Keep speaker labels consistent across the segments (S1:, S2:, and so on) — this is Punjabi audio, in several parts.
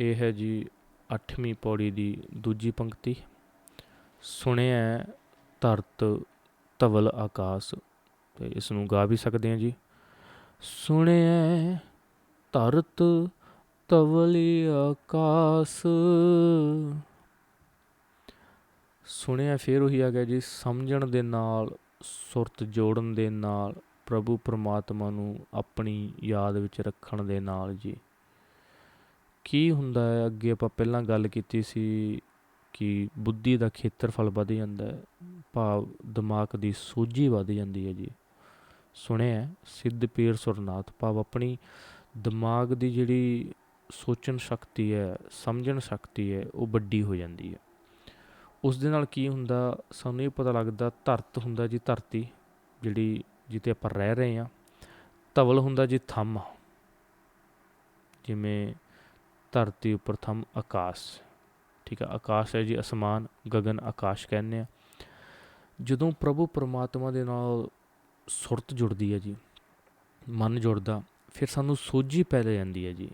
S1: ਇਹ ਹੈ ਜੀ 8ਵੀਂ ਪੌੜੀ ਦੀ ਦੂਜੀ ਪੰਕਤੀ। ਸੁਣਿਆ ਧਰਤ ਧਵਲ ਆਕਾਸ, ਤੇ ਇਸ ਨੂੰ ਗਾ ਵੀ ਸਕਦੇ ਹਾਂ ਜੀ। ਸੁਣਿਆ ਧਰਤ ਧਵਲੀ ਆਕਾਸ। ਸੁਣਿਆ ਫਿਰ ਉਹੀ ਆ ਗਿਆ ਜੀ, ਸਮਝਣ ਦੇ ਨਾਲ, ਸੁਰਤ ਜੋੜਨ ਦੇ ਨਾਲ, ਪ੍ਰਭੂ ਪਰਮਾਤਮਾ ਨੂੰ ਆਪਣੀ ਯਾਦ ਵਿੱਚ ਰੱਖਣ ਦੇ ਨਾਲ ਜੀ। ਕੀ ਹੁੰਦਾ ਹੈ? ਅੱਗੇ ਆਪਾਂ ਪਹਿਲਾਂ ਗੱਲ ਕੀਤੀ ਸੀ ਕਿ ਬੁੱਧੀ ਦਾ ਖੇਤਰਫਲ ਵਧ ਜਾਂਦਾ ਹੈ, ਭਾਵ ਦਿਮਾਗ ਦੀ ਸੂਝੀ ਵਧ ਜਾਂਦੀ ਹੈ ਜੀ। ਸੁਣਿਆ ਸਿੱਧ ਪੀਰ ਸੁਰਨਾਥ, ਭਾਵ ਆਪਣੀ ਦਿਮਾਗ ਦੀ ਜਿਹੜੀ ਸੋਚਣ ਸ਼ਕਤੀ ਹੈ, ਸਮਝਣ ਸ਼ਕਤੀ ਹੈ, ਉਹ ਵੱਡੀ ਹੋ ਜਾਂਦੀ ਹੈ। ਉਸ ਦੇ ਨਾਲ ਕੀ ਹੁੰਦਾ? ਸਾਨੂੰ ਇਹ ਪਤਾ ਲੱਗਦਾ, ਧਰਤ ਹੁੰਦਾ ਜੀ ਧਰਤੀ, ਜਿਹੜੀ ਜਿੱਤੇ ਆਪਾਂ ਰਹਿ ਰਹੇ ਹਾਂ। ਧਵਲ ਹੁੰਦਾ ਜੀ ਥੰਮ। ਜਿਵੇਂ ਧਰਤੀ ਉੱਪਰ ਥੰਮ ਆਕਾਸ਼। ਠੀਕ ਆ, ਆਕਾਸ਼ ਹੈ ਜੀ ਅਸਮਾਨ ਗगन ਆਕਾਸ਼ ਕਹਿੰਦੇ ਆ। ਜਦੋਂ ਪ੍ਰਭੂ ਪਰਮਾਤਮਾ ਦੇ ਨਾਲ ਸੁਰਤ ਜੁੜਦੀ ਹੈ ਜੀ, ਮਨ ਜੁੜਦਾ, ਫਿਰ ਸਾਨੂੰ ਸੋਝੀ ਪੈਦਾ ਜਾਂਦੀ ਹੈ ਜੀ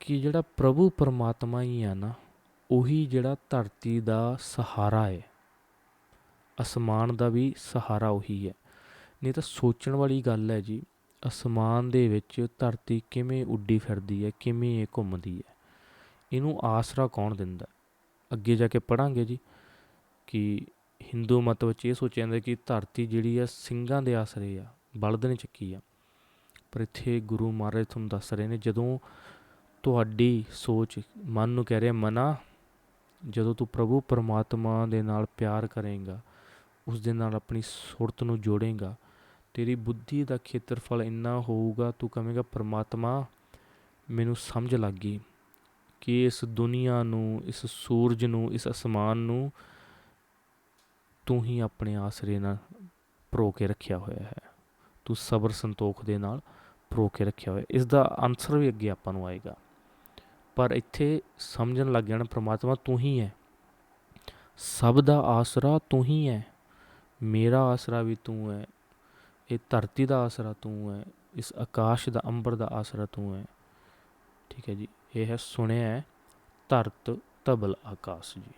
S1: ਕਿ ਜਿਹੜਾ ਪ੍ਰਭੂ ਪਰਮਾਤਮਾ ਹੀ ਆ ਨਾ, ਉਹੀ ਜਿਹੜਾ ਧਰਤੀ ਦਾ ਸਹਾਰਾ ਹੈ। ਅਸਮਾਨ ਦਾ ਵੀ ਸਹਾਰਾ ਉਹੀ ਹੈ। ਨਹੀਂ ਤਾਂ ਸੋਚਣ ਵਾਲੀ ਗੱਲ ਹੈ ਜੀ ਅਸਮਾਨ ਦੇ ਵਿੱਚ ਧਰਤੀ ਕਿਵੇਂ ਉੱਡੀ ਫਿਰਦੀ ਹੈ, ਕਿਵੇਂ ਇਹ ਘੁੰਮਦੀ ਹੈ, ਇਹਨੂੰ ਆਸਰਾ ਕੌਣ ਦਿੰਦਾ ਅੱਗੇ ਜਾ ਕੇ ਪੜਾਂਗੇ ਜੀ ਕਿ ਹਿੰਦੂ ਮਤ ਵਿੱਚ ਇਹ ਸੋਚਿਆ ਜਾਂਦਾ ਕਿ ਧਰਤੀ ਜਿਹੜੀ ਆ ਸਿੰਘਾਂ ਦੇ ਆਸਰੇ ਆ, ਬਲਦ ਨੇ ਚੱਕੀ ਆ। ਪਰ ਇੱਥੇ ਗੁਰੂ ਮਹਾਰਾਜ ਤੁਹਾਨੂੰ ਦੱਸ ਰਹੇ ਨੇ, ਜਦੋਂ ਤੁਹਾਡੀ ਸੋਚ ਮਨ ਨੂੰ ਕਹਿ ਰਿਹਾ, ਮਨਾ, ਜਦੋਂ ਤੂੰ ਪ੍ਰਭੂ ਪਰਮਾਤਮਾ ਦੇ ਨਾਲ ਪਿਆਰ ਕਰੇਗਾ ਉਸ ਦੇ ਨਾਲ ਆਪਣੀ ਸੁਰਤ ਨੂੰ ਜੋੜੇਗਾ ਤੇਰੀ ਬੁੱਧੀ ਦਾ ਖੇਤਰਫਲ ਇੰਨਾ ਹੋਊਗਾ, ਤੂੰ ਕਹੇਗਾ ਪਰਮਾਤਮਾ, ਮੈਨੂੰ ਸਮਝ ਲੱਗ ਗਈ ਕਿ ਇਸ ਦੁਨੀਆ ਨੂੰ, ਇਸ ਸੂਰਜ ਨੂੰ, ਇਸ ਅਸਮਾਨ ਨੂੰ ਤੂੰ ਹੀ ਆਪਣੇ ਆਸਰੇ ਨਾਲ ਪਰੋ ਕੇ ਰੱਖਿਆ ਹੋਇਆ ਹੈ। ਤੂੰ ਸਬਰ ਸੰਤੋਖ ਦੇ ਨਾਲ ਪਰੋ ਕੇ ਰੱਖਿਆ ਹੋਇਆ ਇਸ ਦਾ ਆਨਸਰ ਵੀ ਅੱਗੇ ਆਪਾਂ ਨੂੰ ਆਏਗਾ। ਪਰ ਇੱਥੇ ਸਮਝਣ ਲੱਗ ਜਾਣਾ, ਪ੍ਰਮਾਤਮਾ, ਤੂੰ ਹੀ ਹੈ। ਸਭ ਦਾ ਆਸਰਾ ਤੂੰ ਹੀ ਹੈ। ਮੇਰਾ ਆਸਰਾ ਵੀ ਤੂੰ ਹੈ। ਇਹ ਧਰਤੀ ਦਾ ਆਸਰਾ ਤੂੰ ਹੈ, ਇਸ ਆਕਾਸ਼ ਦਾ, ਅੰਬਰ ਦਾ ਆਸਰਾ ਤੂੰ ਹੈ। ਠੀਕ ਹੈ ਜੀ, ਇਹ ਹੈ ਸੁਣਿਆ ਧਰਤ ਤਬਲ ਆਕਾਸ਼ ਜੀ।